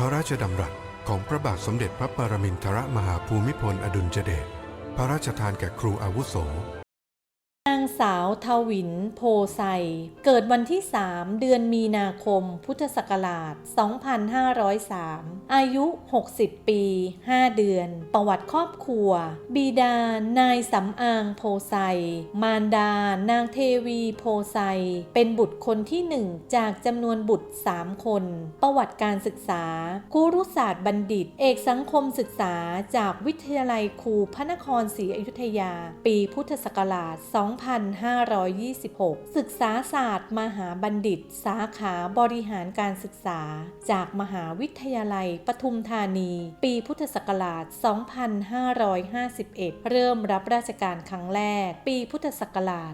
พระราชดำรัสของพระบาทสมเด็จพระปรมินทรมหาภูมิพลอดุลยเดชพระราชทานแก่ครูอาวุโส สาวทวินโพไซ เกิดวันที่ 3 เดือนมีนาคม พุทธศักราช 2503 อายุ 60 ปี 5 เดือน ประวัติครอบครัว บิดานายสำอางโพไซ มารดา นางเทวีโพไซ เป็นบุตรคนที่หนึ่งจากจำนวนบุตร 3 คน ประวัติการศึกษาครูรุศาสตร์บัณฑิต เอกสังคมศึกษาจากวิทยาลัยครูพระนครศรีอยุธยา ปีพุทธศักราช 2 5 2526 ศึกษาศาสตร์ มหาบัณฑิต สาขาบริหารการศึกษา จากมหาวิทยาลัยปทุมธานี ปีพุทธศักราช 2551 เริ่มรับราชการครั้งแรก ปีพุทธศักราช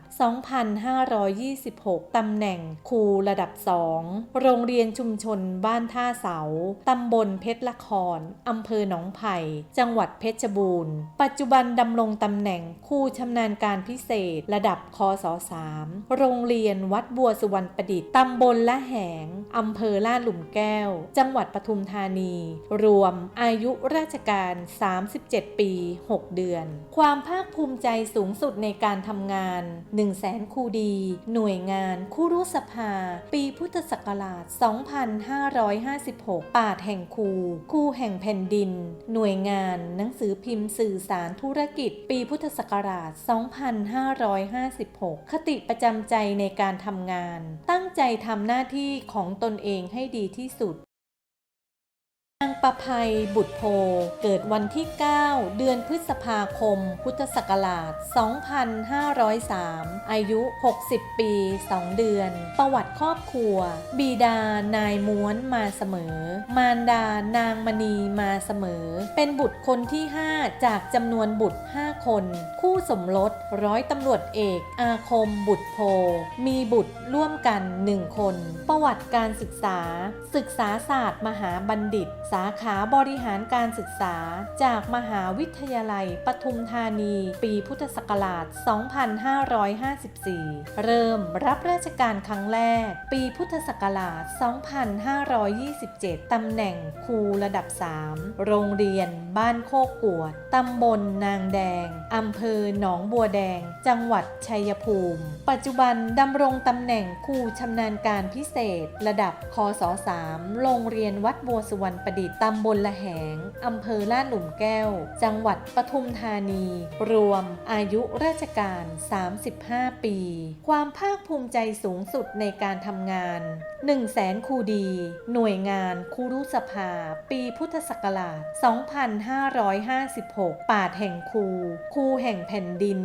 2526 ตำแหน่งครูระดับ 2 โรงเรียนชุมชนบ้านท่าเสา ตำบลเพชรละคร อำเภอหนองไผ่ จังหวัดเพชรบูรณ์ ปัจจุบันดำรงตำแหน่งครูชำนาญการพิเศษระดับคศ3โรงเรียนวัดบัวสุวรรณประดิษฐ์ตำบลละแหงอำเภอลาดหลุมแก้ว จังหวัดปทุมธานี รวมอายุราชการ 37 ปี 6 เดือน ความภาคภูมิใจสูงสุดในการทำงาน 1 0 0 0 0แสนครูดี หน่วยงานคู่รู้สภา ปีพุทธศักราช 2556ปาดแห่งครูครูแห่งแผ่นดิน หน่วยงานหนังสือพิมพ์สื่อสารธุรกิจ ปีพุทธศักราช 255 2556 คติประจำใจในการทำงาน ตั้งใจทำหน้าที่ของตนเองให้ดีที่สุด ประภัยบุตรโพ เกิดวันที่ 9 เดือนพฤษภาคม พุทธศักราช 2503 อายุ 60 ปี 2 เดือน ประวัติครอบครัว บิดานายม้วนมาเสมอ มารดานางมณีมาเสมอ เป็นบุตรคนที่ 5 จากจำนวนบุตร 5 คน คู่สมรสร้อยตำรวจเอกอาคมบุตรโพ มีบุตรร่วมกัน 1 คน ประวัติการศึกษา ศึกษาศาสตร์มหาบัณฑิตสาขาบริหารการศึกษา จากมหาวิทยาลัยปทุมธานี ปีพุทธศักราช 2554 เริ่มรับราชการครั้งแรก ปีพุทธศักราช 2527 ตำแหน่งครูระดับ 3 โรงเรียนบ้านโคกกวด ตำบลนางแดง อำเภอหนองบัวแดง จังหวัดชัยภูมิ ปัจจุบันดำรงตำแหน่งครูชำนาญการพิเศษ ระดับคศ3โรงเรียนวัดบัวสุวรรณประดิษฐ์ตำบลละแหง อำเภอลาดหลุมแก้ว จังหวัดปทุมธานี รวมอายุราชการ 35 ปี ความภาคภูมิใจสูงสุดในการทำงาน 1 0 0 0 0แสนครูดี หน่วยงานครูรุสภา ปีพุทธศักราช 2556ปาดแห่งครูครูแห่งแผ่นดิน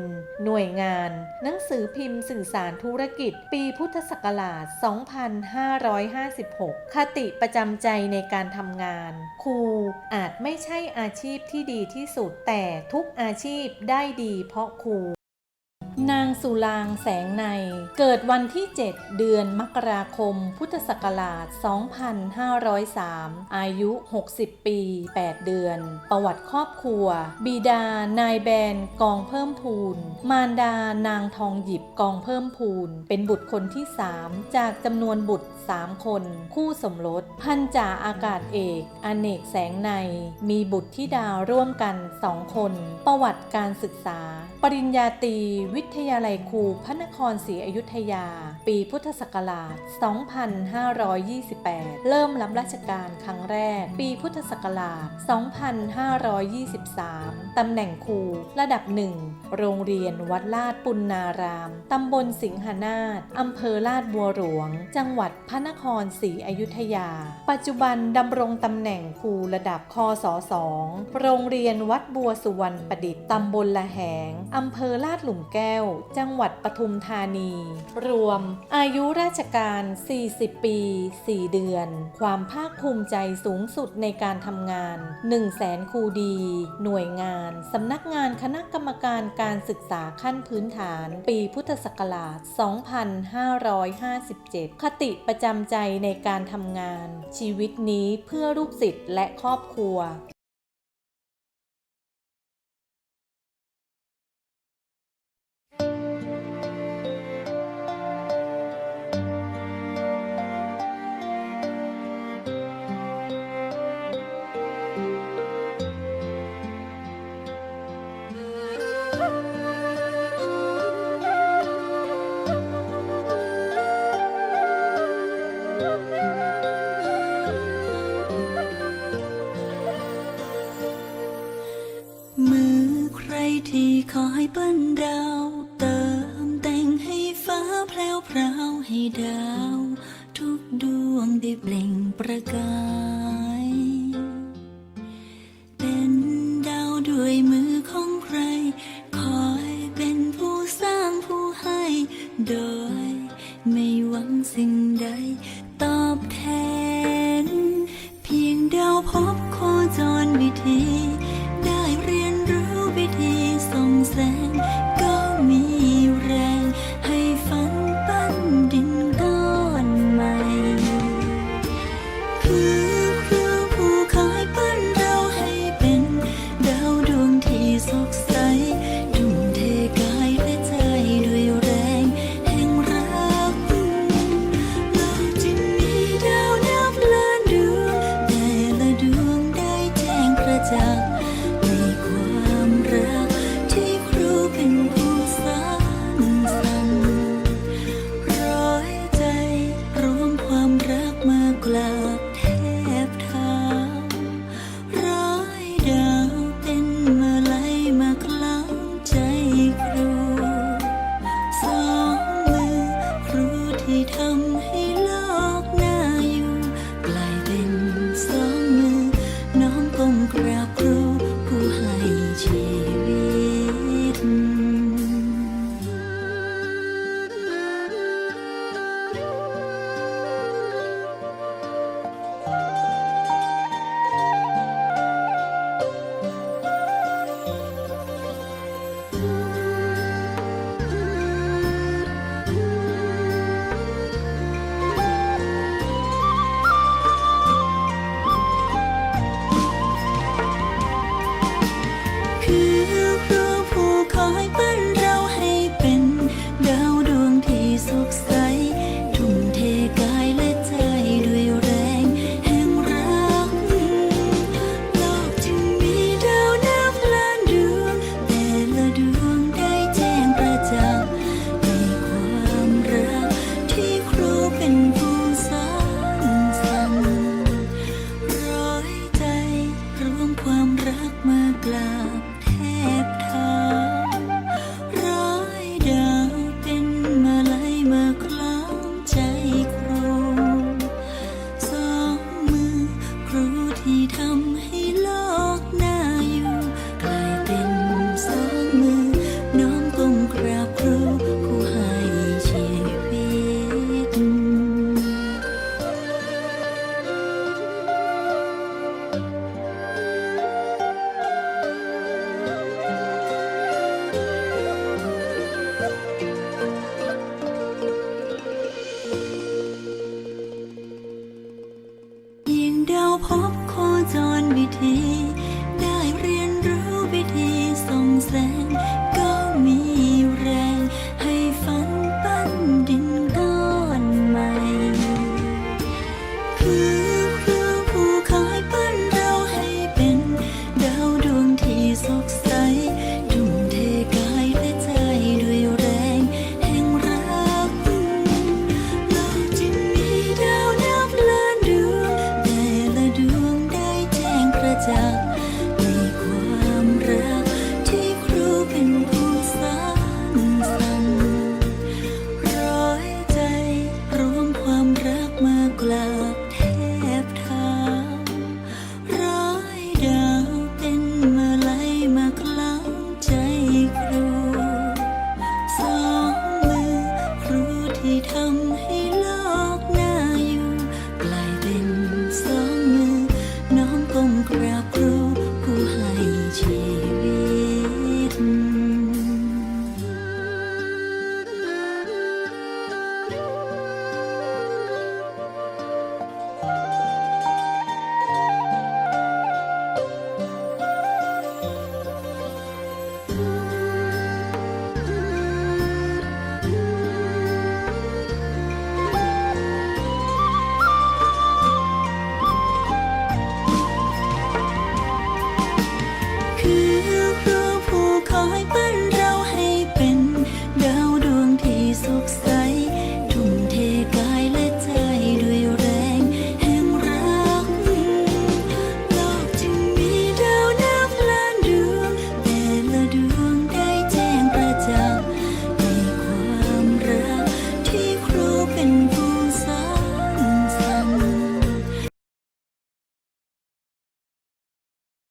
หน่วยงาน หนังสือพิมพ์สื่อสารธุรกิจ ปีพุทธศักราช 2556 คติประจำใจในการทำงานครูอาจไม่ใช่อาชีพที่ดีที่สุด แต่ทุกอาชีพได้ดีเพราะครู นางสุรางแสงใน เกิดวันที่ 7 เดือนมกราคม พุทธศักราช 2503 อายุ 60 ปี 8 เดือน ประวัติครอบครัว บิดานายแบนกองเพิ่มพูน มารดานางทองหยิบกองเพิ่มพูน เป็นบุตรคนที่ 3 จากจำนวนบุตร 3 คน คู่สมรส พันจ่าอากาศเอก อเนกแสงใน มีบุตรที่ดาวร่วมกัน 2 คน ประวัติการศึกษา ปริญญาตรีวิทยาลัยครูพระนครศรีอยุธยา ปีพุทธศักราช 2528 เริ่มรับราชการครั้งแรก ปีพุทธศักราช 2523 ตำแหน่งครูระดับหนึ่งโรงเรียนวัดลาดปุณนาราม ตำบลสิงหนาฏอำเภอลาดบัวหลวง จังหวัดพระนครศรีอยุธยา ปัจจุบันดำรงตำแหน่งครูระดับคศ2โรงเรียนวัดบัวสุวรรณประดิษฐ์ตำบลละแหงอำเภอลาดหลุมแก้วว จังหวัดปทุมธานี รวม อายุราชการ 40 ปี 4 เดือน ความภาคภูมิใจสูงสุดในการทำงาน 1 0 0 0 0แสนครูดี หน่วยงาน สำนักงานคณะกรรมการการศึกษาขั้นพื้นฐาน ปีพุทธศักราช 2557 คติประจำใจในการทำงาน ชีวิตนี้เพื่อลูกศิษย์และครอบครัว